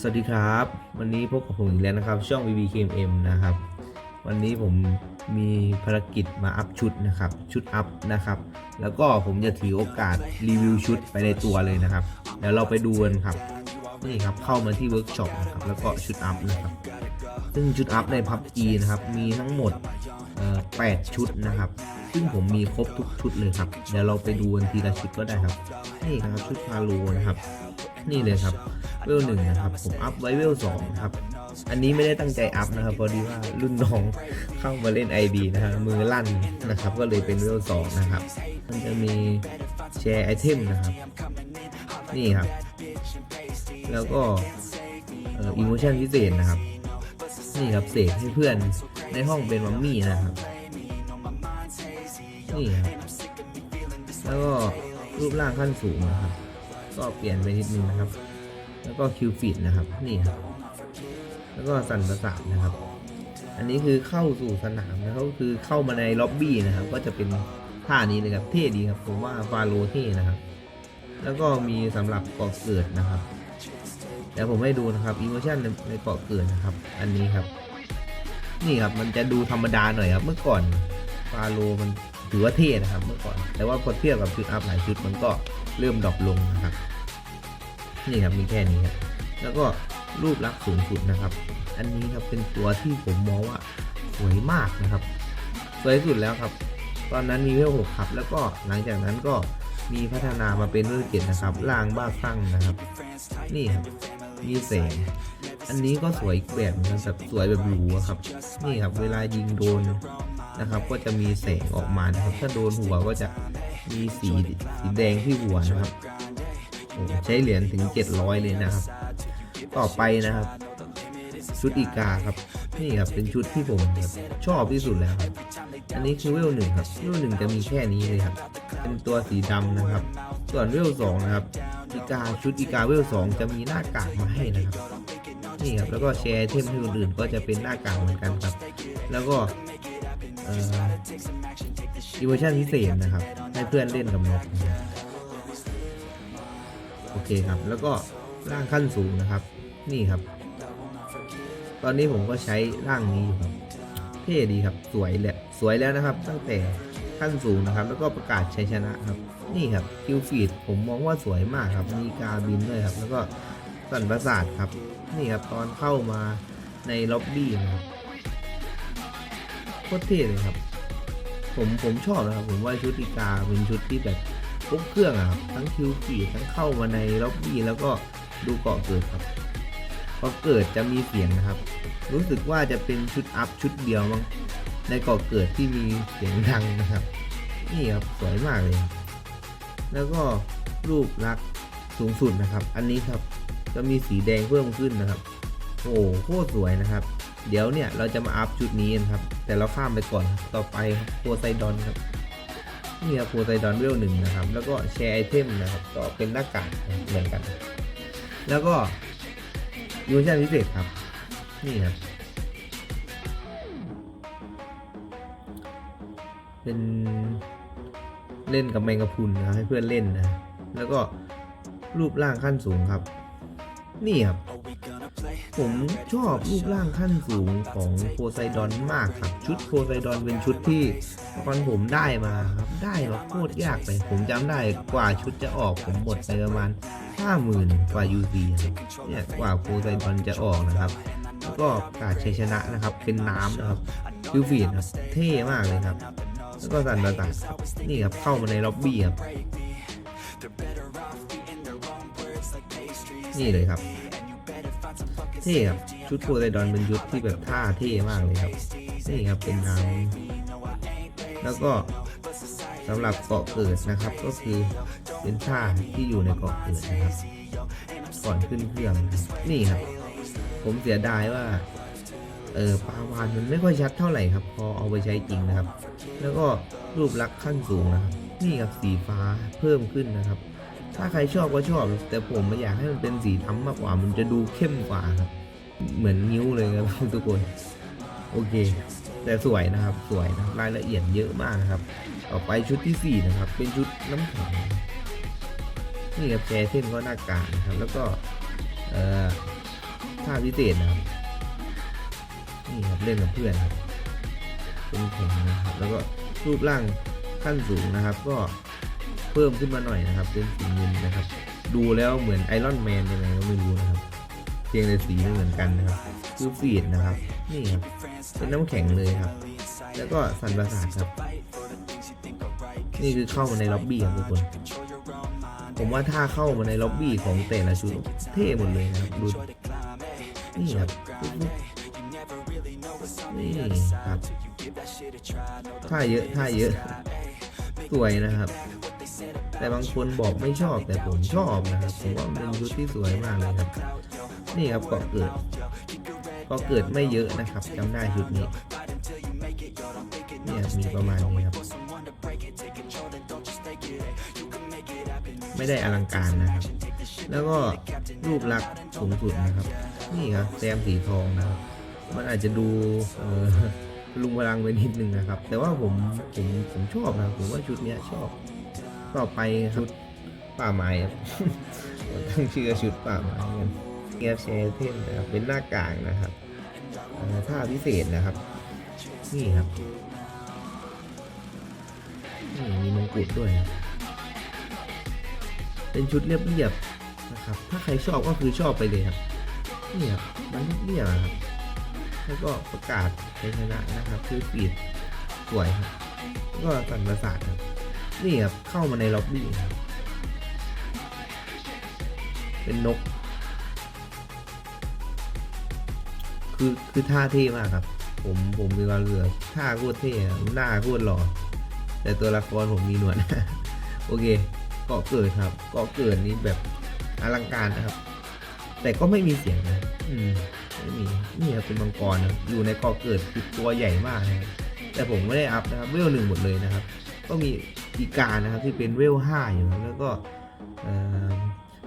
สวัสดีครับ วันนี้พบกับผมอีกแล้วนะครับ ช่อง VBKMM นะครับ วันนี้ผมมีภารกิจมาอัพชุดนะครับ ชุดอัพนะครับ แล้วก็ผมจะถือโอกาสรีวิวชุดไปในตัวเลยนะครับเดี๋ยวเราไปดูกันครับนี่ครับเข้ามาที่เวิร์กช็อปนะครับแล้วก็ชุดอัพนะครับ ซึ่งชุดอัพใน PUBG นะครับมีทั้งหมด8ชุดนะครับ ซึ่งผมมีครบทุกชุดเลยครับเดี๋ยวเราไปดูกันทีละชุดก็ได้ครับนี่ครับชุดพาโลนะครับ นี่เลยครับเวลหนึ่งนะครับผมอัพไว้เวลสองครับอันนี้ไม่ได้ตั้งใจอัพนะครับพอดีว่ารุ่นน้องเข้ามาเล่น ID นะครับมือลั่นนะครับ ก็เลยเป็นเวลสองนะครับ มันจะมีแชร์ไอเทมนะครับ นี่ครับ แล้วก็อิโมชันพิเศษนะครับ นี่ครับเสกให้เพื่อนในห้องเป็นมัมมี่นะครับ นี่ครับแล้วก็รูปร่างขั้นสูงนะครับ ก็เปลี่ยนไปนิดนึงนะครับ แล้วก็คิวฟิตนะครับนี่ครับแล้วก็สั่นประสาทนะครับ อันนี้คือเข้าสู่สนามนะครับก็คือเข้ามาในล็อบบี้นะครับ ก็จะเป็นท่านี้เลยครับเท่ดีครับผมว่าฟาโลเท่นะครับ แล้วก็มีสำหรับเกาะเกิดนะครับเดี๋ยวผมให้ดูนะครับอิโมชันในเกาะเกิดนะครับ อันนี้ครับ นี่ครับมันจะดูธรรมดาหน่อยครับ เมื่อก่อนฟาโลมัน ถือว่าเท่นะครับเมื่อก่อน แต่ว่าพอเทียบกับชุดอัพหลายชุดมันก็เริ่มดรอปลงนะครับ นี่ครับมีแค่นี้ครับแล้วก็รูปลักษณ์สูงสุดนะครับ อันนี้ครับเป็นตัวที่ผมมองว่าสวยมากนะครับ สวยสุดแล้วครับ ตอนนั้นมีเวลหกครับ แล้วก็หลังจากนั้นก็มีพัฒนามาเป็นเวลเจ็ดนะครับล่างบ้าคลั่งนะครับ นี่ครับมีแสงอันนี้ก็สวยแบบนึงครับสวยแบบหรูครับ นี่ครับ เวลายิงโดน นะครับ ก็จะมีแสงออกมานะครับ ถ้าโดนหัวก็จะมีสีสีแดงที่หัวนะครับใช้เหรียญถึง 700 เลยนะครับ ต่อไปนะครับ ชุดอีกาครับนี่ครับเป็นชุดที่ผมแบบชอบที่สุดแล้วครับ อันนี้คือเวลหนึ่งครับเวลหนึ่งจะมีแค่นี้เลยครับ เป็นตัวสีดำนะครับ ส่วนเวลสองนะครับอีกาชุดอีกาเวลสองจะมีหน้ากากมาให้นะครับนี่ครับแล้วก็แชร์เทมให้คนอื่นก็จะเป็นหน้ากากเหมือนกันครับ แล้วก็ อีเวอร์ชันพิเศษนะครับ ให้เพื่อนเล่นกับนกนะครับโอเคครับ แล้วก็ร่างขั้นสูงนะครับ นี่ครับ ตอนนี้ผมก็ใช้ร่างนี้อยู่ครับ เท่ดีครับ สวยแหละสวยแล้วนะครับ ตั้งแต่ขั้นสูงนะครับ แล้วก็ประกาศชัยชนะครับ นี่ครับคิวฟีดผมมองว่าสวยมากครับ มีกาบินด้วยครับ แล้วก็สันประสาทครับ นี่ครับตอนเข้ามาในล็อบบี้นะครับ โคตรเท่เลยครับ ผมผมชอบนะครับ ผมว่าชุดอีกาเป็นชุดที่แบบครบเครื่องอะครับทั้งคิวฟีทั้งเข้ามาในล็อบบี้แล้วก็ดูเกาะเกิดครับพอเกิดจะมีเสียงนะครับ รู้สึกว่าจะเป็นชุดอัพชุดเดียวมั้งในเกาะเกิดที่มีเสียงดังนะครับ นี่ครับสวยมากเลยครับแล้วก็รูปลักษณ์สูงสุดนะครับ อันนี้ครับจะมีสีแดงเพิ่มขึ้นนะครับ โอ้โหโคตรสวยนะครับ เดี๋ยวเนี่ยเราจะมาอัพชุดนี้กันครับ แต่เราข้ามไปก่อนต่อไปครับโพไซดอนครับนี่ครับโพไซดอนเวลหนึ่งนะครับ แล้วก็แชร์ไอเทมนะครับก็เป็นหน้ากากเหมือนกัน แล้วก็ยูนิชั่นพิเศษครับ นี่ครับ เป็นเล่นกับแมงกะพุนนะให้เพื่อนเล่นนะ แล้วก็รูปร่างขั้นสูงครับ นี่ครับ ผมชอบรูปร่างขั้นสูงของโพไซดอนมากครับ ชุดโพไซดอนเป็นชุดที่ตอนผมได้มาครับได้มาโคตรยากเลย ผมจำได้กว่าชุดจะออกผมหมดไปประมาณห้าหมื่นกว่า UC ครับเนี่ยกว่าโพไซดอนจะออกนะครับแล้วก็กาศชัยชนะนะครับเป็นน้ำนะครับคิวฟีดครับเท่มากเลยครับ แล้วก็สันประสาทครับนี่ครับเข้ามาในล็อบบี้ครับนี่เลยครับ เท่ครับชุดโพไซดอนเป็นชุดที่แบบท่าเท่มากเลยครับนี่ครับเป็นน้ำแล้วก็สำหรับเกาะเกิดนะครับ ก็คือเป็นท่าที่อยู่ในเกาะเกิดนะครับ ก่อนขึ้นเครื่องนะครับนี่ครับ ผมเสียดายว่าเออปลาวานมันไม่ค่อยชัดเท่าไหร่ครับ พอเอาไปใช้จริงนะครับ แล้วก็รูปลักษณ์ขั้นสูงนะครับ นี่ครับสีฟ้าเพิ่มขึ้นนะครับ ถ้าใครชอบก็ชอบ แต่ผมไม่อยากให้มันเป็นสีทำมากกว่า มันจะดูเข้มกว่าครับ เหมือนนิ้วเลยครับทุกคน โอเค แต่สวยนะครับ สวยนะ รายละเอียดเยอะมากนะครับ ต่อไปชุดที่สี่นะครับ เป็นชุดน้ำแข็งนี่ครับแกเส้นก็หน้ากากนะครับ แล้วก็เอ่อท่าพิเศษนะครับ นี่ครับเล่นกับเพื่อนครับ เป็นแข็งนะครับ แล้วก็รูปร่างขั้นสูงนะครับ ก็ พิ่มขึ้นมาหน่อยนะครับ เป็นสีเงินนะครับ ดูแล้วเหมือนไอรอนแมนยังไงก็ไม่รู้นะครับเพียงแต่สีไม่เหมือนกันนะครับคือฟีดนะครับ นี่ครับเป็นน้ำแข็งเลยครับ แล้วก็สันประสาทครับ นี่คือเข้ามาในล็อบบี้ครับทุกคนผมว่าถ้าเข้ามาในล็อบบี้ของแต่ละชุดเท่หมดเลยนะครับดูนี่ครับนี่ครับท่าเยอะท่าเยอะ สวยนะครับ แต่บางคนบอกไม่ชอบแต่ผมชอบนะครับผมว่ามันเป็นชุดที่สวยมากเลยครับ นี่ครับเกาะเกิดเกาะเกิดไม่เยอะนะครับจำได้ชุดนี้เนี่ยมีประมาณนี้ครับ ไม่ได้อลังการนะครับ แล้วก็รูปลักษณ์สูงสุดนะครับ นี่ครับแซมสีทองนะครับ มันอาจจะดูเออ ลุงพลังไปนิดนึงนะครับ แต่ว่าผมผมผมชอบนะผมว่าชุดเนี้ยชอบต่อไปชุดป่าไม้ครับตั้งชื่อชุดป่าไม้กันเกียร์เชเทนนะครับเป็นหน้ากากนะครับท่าพิเศษนะครับ นี่ครับนี่มีมงกุฎด้วยครับเป็นชุดเรียบๆนะครับ ถ้าใครชอบก็คือชอบไปเลยครับนี่ครับมันเรียบๆครับ แล้วก็ประกาศชัยชนะนะครับคือฟีดสวยครับก็สันประสาทครับนี่ครับเข้ามาในล็อบบี้ครับเป็นนก คือคือท่าเท่มากครับ ผมผมมีความรู้สึกท่าโคตรเท่หน้าโคตรหล่อแต่ตัวละครผมมีหนวดโอเคเกาะเกิดครับเกาะเกิดนี้แบบอลังการนะครับ แต่ก็ไม่มีเสียงนะ อืม ไม่มีนี่ครับเป็นมังกรนะอยู่ในกาะเกิดคือตัวใหญ่มากนะครับแต่ผมไม่ได้อัพนะครับเวลหนึ่งหมดเลยนะครับ ก็มีอีกานะครับที่เป็นเวลห้าอยู่แล้วก็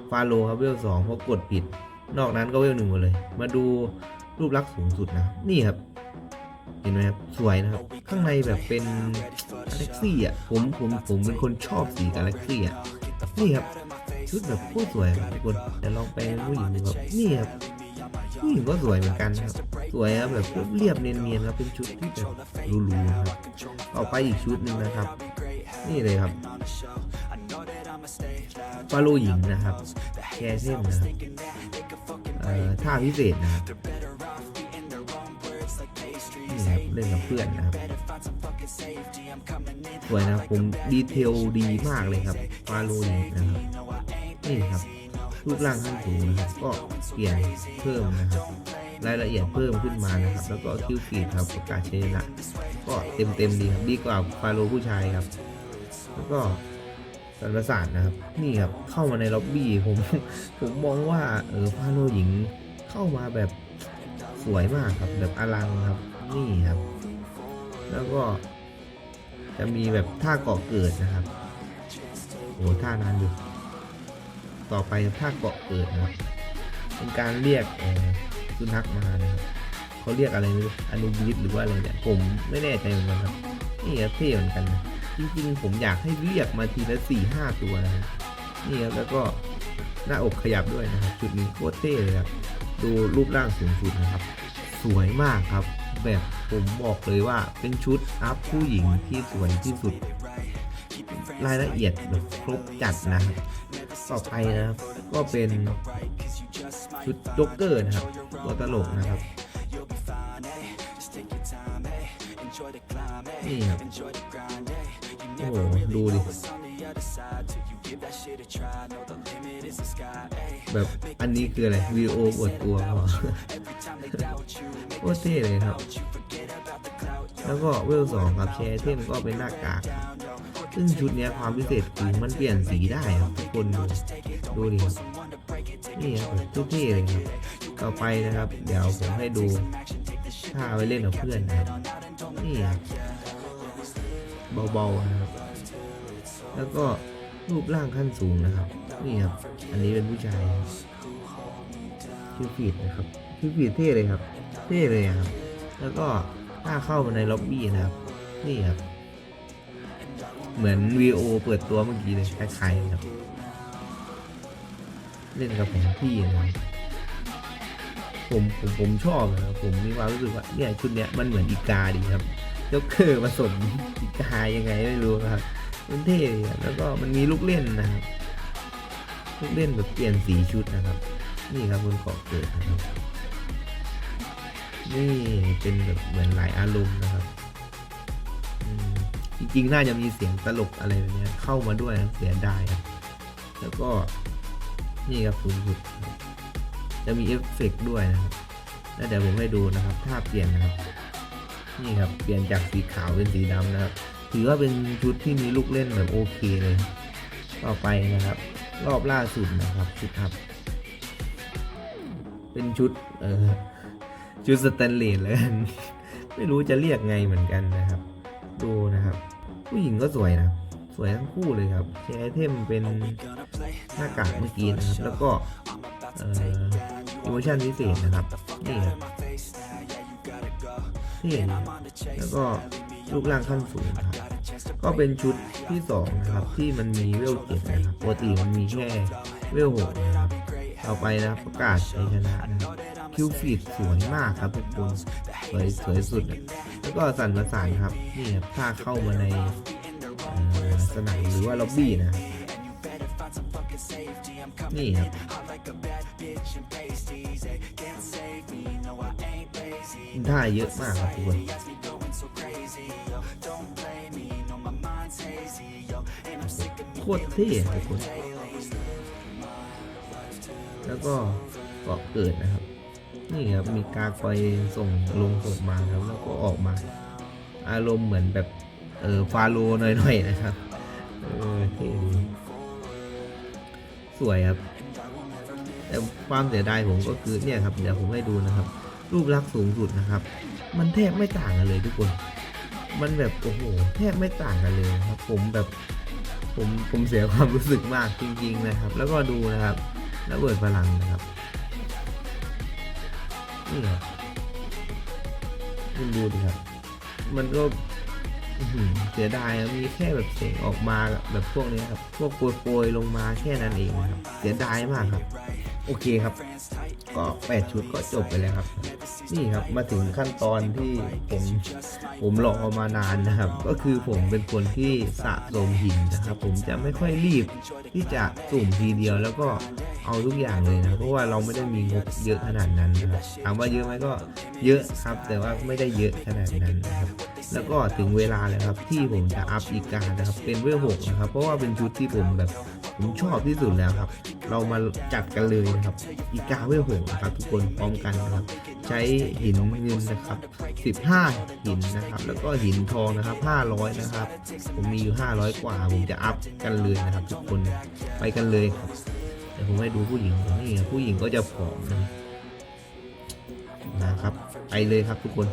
ฟาโลครับเวลสองเพราะกดผิด นอกนั้นก็เวลหนึ่งหมดเลย มาดูรูปลักษณ์สูงสุดนะนี่ครับเห็นไหมครับสวยนะครับ ข้างในแบบเป็นกาแล็กซี่อะผมผมผมเป็นคนชอบสีกาแล็กซี่อะนี่ครับชุดแบบโคตรสวยครับทุกคนเดี๋ยวลองไปผู้หญิงดูครับนี่ครับ ผู้หญิงก็สวยเหมือนกันครับ สวยครับแบบเรียบเนียนๆครับเป็นชุดที่แบบหรูๆครับเอาไปอีกชุดหนึ่งนะครับ นี่เลยครับฟาโลหญิงนะครับแคเส้นนะครับท่าพิเศษนะครับนี่ครับเล่นกับเพื่อนนะครับสวยนะครับผมดีเทลดีมากเลยครับฟาโลหญิงนะครับนี่ครับ รูปร่างขั้นสูงนะครับก็เปลี่ยนเพิ่มนะครับรายละเอียดเพิ่มขึ้นมานะครับ แล้วก็คิวฟีดครับประกาศชนะก็เต็มเต็มดีครับดีกว่าฟาโลผู้ชายครับ แล้วก็สันประสาทนะครับ นี่ครับเข้ามาในล็อบบี้ผมผมมองว่าเออฟาโลหญิงเข้ามาแบบสวยมากครับ แบบอลังครับ นี่ครับ แล้วก็จะมีแบบท่าเกาะเกิดนะครับโอ้ท่านานอยู่ ต่อไปท่าเกาะเกิดนะครับเป็นการเรียกสุนัขมานะครับเขาเรียกอะไรไม่รู้อนุบิสหรือว่าอะไรเนี่ยผมไม่แน่ใจเหมือนกันครับนี่ครับเท่เหมือนกันนะจริงๆ ผมอยากให้เรียกมาทีละสี่ห้าตัวนะครับนี่ครับแล้วก็หน้าอกขยับด้วยนะครับจุดนี้โคตรเท่เลยครับดูรูปร่างสูงสุดนะครับ สวยมากครับ แบบผมบอกเลยว่าเป็นชุดอัพผู้หญิงที่สวยที่สุด รายละเอียดแบบครบจัดนะครับ ต่อไปนะครับ ก็เป็นชุดโจ็อกเกอร์นะครับตัวตลกนะครับนี่ครับโอ้โหดูดิแบบอันนี้คืออะไรวีโออวดตัวเหรอโคตรเท่เลยครับ แล้วก็เวลสองครับแชร์เทมก็เป็นหน้ากากครับ ซึ่งชุดนี้ความพิเศษคือมันเปลี่ยนสีได้ครับทุกคนดูดูดิครับนี่ครับแบบเท่เลยครับต่อไปนะครับ เดี๋ยวผมให้ดูท่าไว้เล่นกับเพื่อนนะครับนี่ครับเบาๆนะครับ แล้วก็รูปร่างขั้นสูงนะครับ นี่ครับ อันนี้เป็นผู้ชายครับชื่อฟีดนะครับชื่อฟีดเท่เลยครับ เท่เลยครับ แล้วก็ถ้าเข้ามาในล็อบบี้นะครับ นี่ครับ เหมือนวีโอเปิดตัวเมื่อกี้เลยคล้ายๆครับ เล่นกับผนที่นะผมผมผมชอบนะครับผมมีความรู้สึกว่าเนี่ยชุดเนี้ยมันเหมือนอีกาดีครับจ็อกเกอร์ผสมอีกายังไงไม่รู้นะครับมันเท่ครับแล้วก็มันมีลูกเล่นนะครับลูกเล่นแบบเปลี่ยนสีชุดนะครับ นี่ครับบนเกาะเกิดนะครับนี่เป็นแบบเหมือนหลายอารมณ์นะ ริง ๆ น่าจะมีเสียงตลกอะไรแบบนี้เข้ามาด้วยเสียดายครับแล้วก็นี่ครับสูงสุดจะมีเอฟเฟกต์ด้วยนะครับแล้วเดี๋ยวผมให้ดูนะครับ ถ้าเปลี่ยนนะครับ นี่ครับเปลี่ยนจากสีขาวเป็นสีดำนะครับ ถือว่าเป็นชุดที่มีลูกเล่นแบบโอเคเลย ต่อไปนะครับ รอบล่าสุดนะครับชุดครับเป็นชุดเออชุดสแตนเลสเลยกันไม่รู้จะเรียกไงเหมือนกันนะครับ ดูนะครับ ผู้หญิงก็สวยนะ สวยทั้งคู่เลยครับใช้ไอเทมเป็นหน้ากากเมื่อกี้นะครับแล้วก็อ่อโปรโมชั่นพิเศษนะครับนี่ครับที่เห็นแล้วก็รูปร่างขั้นสูงนะครับก็เป็นชุดที่สองนะครับ ที่มันมีเวลเจ็ดนะครับปกติมันมีแค่เวลหกนะครับต่อไปนะครับประกาศชัยชนะนะครับ คิวฟีดสวยมากครับทุกคนสวยสวยสุดแล้วก็สั่นประสานครับนี่ครับถ้าเข้ามาในสนามหรือว่าล็อบบี้นะนี่ครับท่าเยอะมากครับทุกคนโคตรเท่ทุกคน แล้วก็เกาะเกิดนะครับ นี่ครับมีกากอยส่งลงศพมาครับ แล้วก็ออกมา อารมณ์เหมือนแบบเออฟาโรห์หน่อยๆนะครับเออเท่ดีสวยครับ แต่ความเสียดายผมก็คือเนี่ยครับเดี๋ยวผมให้ดูนะครับ รูปลักษณ์สูงสุดนะครับ มันแทบไม่ต่างกันเลยทุกคน มันแบบโอ้โหแทบไม่ต่างกันเลยครับ ผมแบบผมผมเสียความรู้สึกมากจริง ๆนะครับ แล้วก็ดูนะครับระเบิดพลังนะครับ นี่ครับคุณดูดิครับ มันก็เสียดายอะมีแค่แบบเสียงออกมาแบบพวกนี้ครับ พวกโปรยๆลงมาแค่นั้นเองครับ เสียดายมากครับ โอเคครับ ก็แปดชุดก็จบไปแล้วครับ นี่ครับมาถึงขั้นตอนที่ผมผมรอมานานนะครับ ก็คือผมเป็นคนที่สะสมหินนะครับ ผมจะไม่ค่อยรีบที่จะสุ่มทีเดียวแล้วก็ เอาทุกอย่างเลยนะเพราะว่าเราไม่ได้มีงบเยอะขนาดนั้นนะครับถามว่าเยอะไหมก็เยอะครับ แต่ว่าไม่ได้เยอะขนาดนั้นนะครับแล้วก็ถึงเวลาแล้วครับที่ผมจะอัพอีกการนะครับ เป็นเวลหกนะครับ เพราะว่าเป็นชุดที่ผมแบบผมชอบที่สุดแล้วครับ เรามาจัดกันเลยนะครับ อีกาเวลหกนะครับ ทุกคนพร้อมกันนะครับ ใช้หินเงินนะครับ 15 หินนะครับ แล้วก็หินทองนะครับ 500 นะครับ ผมมีอยู่ 500 กว่า ผมจะอัพกันเลยนะครับ ทุกคนไปกันเลยครับ ดี๋ยวผมให้ดูผู้หญิงนี่ครับผู้หญิงก็จะผอมนะครับนะครับไปเลยครับทุกคน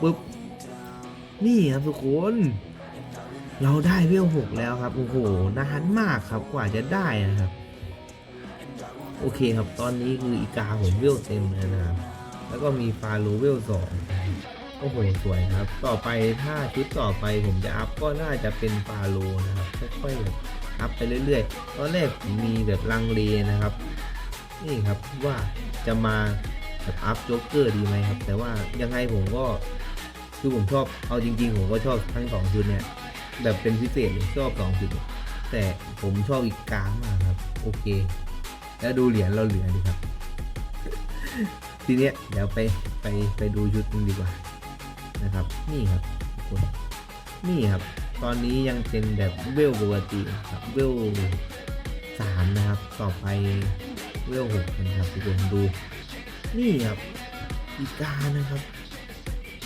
ปุ๊บนี่ครับทุกคน เราได้เวลหกแล้วครับโอ้โหนานมากครับกว่าจะได้นะครับ โอเคครับตอนนี้คืออีกาผมเวลเต็มเลยนะครับแล้วก็มีฟาโลเวลสองโอ้โหสวยครับ ต่อไปถ้าชุดต่อไปผมจะอัพก็น่าจะเป็นฟาโลนะครับ ค่อยๆ อัพไปเรื่อยๆ ตอนแรกผมมีแบบลังเลนะครับ นี่ครับว่าจะมาแบบอัพโจ๊กเกอร์ดีไหมครับ แต่ว่ายังไงผมก็คือผมชอบเอาจริง ๆ ผมก็ชอบทั้งสองชุดเนี่ยแบบเป็นพิเศษชอบสองชุดแต่ผมชอบอีกกามากครับ โอเค แล้วดูเหรียญเราเหลือดีครับ ทีเนี้ยเดี๋ยวไปไปไปดูชุดนึงดีกว่านะครับ นี่ครับทุกคนนี่ครับ ตอนนี้ยังเป็นแบบเวลปกติครับเวลสามนะครับ ต่อไปเวลหกนะครับทุกคนดู นี่ครับอีกานะครับ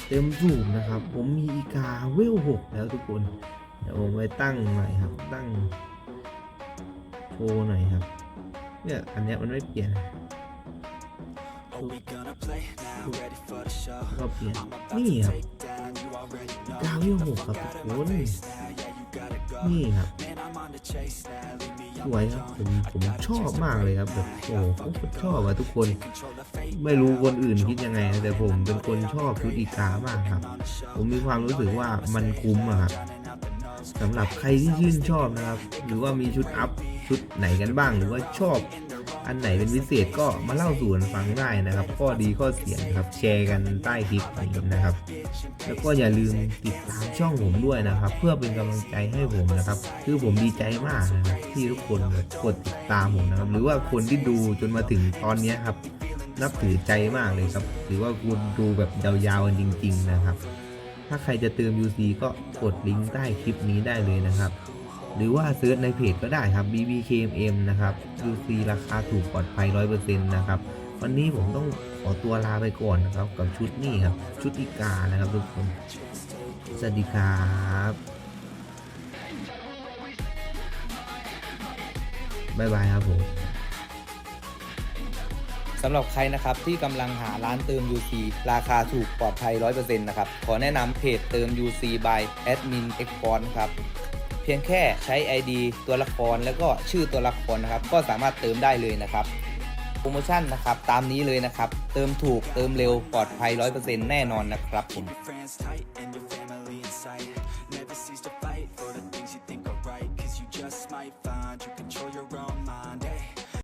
เต็มสูบนะครับ ผมมีอีกาเวลหกแล้วทุกคนเดี๋ยวผมไปตั้งหน่อยครับ ตั้งโชว์หน่อยครับ เนี่ยอันเนี้ยมันไม่เปลี่ยนก็เปลี่ยนนี่ครับ กาวยี่หกครับทุกคนนี่ครับสวยครับผมผมชอบมากเลยครับแบบโอ้โหผมชอบอะทุกคน ไม่รู้คนอื่นคิดยังไง แต่ผมเป็นคนชอบชุดอีกามากครับ ผมมีความรู้สึกว่ามันคุ้มอะครับสำหรับใครที่ชื่นชอบนะครับ หรือว่ามีชุดอัพชุดไหนกันบ้าง หรือว่าชอบ อันไหนเป็นพิเศษก็มาเล่าสู่กันฟังได้นะครับข้อดีข้อเสียนะครับแชร์กันใต้คลิปนี้นะครับ แล้วก็อย่าลืมติดตามช่องผมด้วยนะครับ เพื่อเป็นกำลังใจให้ผมนะครับ คือผมดีใจมากนะครับที่ทุกคนกดติดตามผมนะครับ หรือว่าคนที่ดูจนมาถึงตอนนี้ครับ นับถือใจมากเลยครับถือว่าคุณดูแบบยาวๆกันจริง ๆ นะครับ ถ้าใครจะเติม UC ก็กดลิงก์ใต้คลิปนี้ได้เลยนะครับ หรือว่าเซิร์ชในเพจก็ได้ครับ BBKMM นะครับ UC ราคาถูกปลอดภัย 100%นะครับ วันนี้ผมต้องขอตัวลาไปก่อนนะครับ กับชุดนี้ครับ ชุดอีกานะครับทุกคน สวัสดีครับบายบายครับผมสำหรับใครนะครับที่กำลังหาร้านเติม UC ราคาถูกปลอดภัย 100%นะครับ ขอแนะนำเพจเติม UC by Admin e x p o r t ครับ เพียงแค่ใช้ ID ตัวละครแล้วก็ชื่อตัวละครนะครับ ก็สามารถเติมได้เลยนะครับโปรโมชั่นนะครับตามนี้เลยนะครับ เติมถูกเติมเร็วปลอดภัย 100%แน่นอนนะครับผม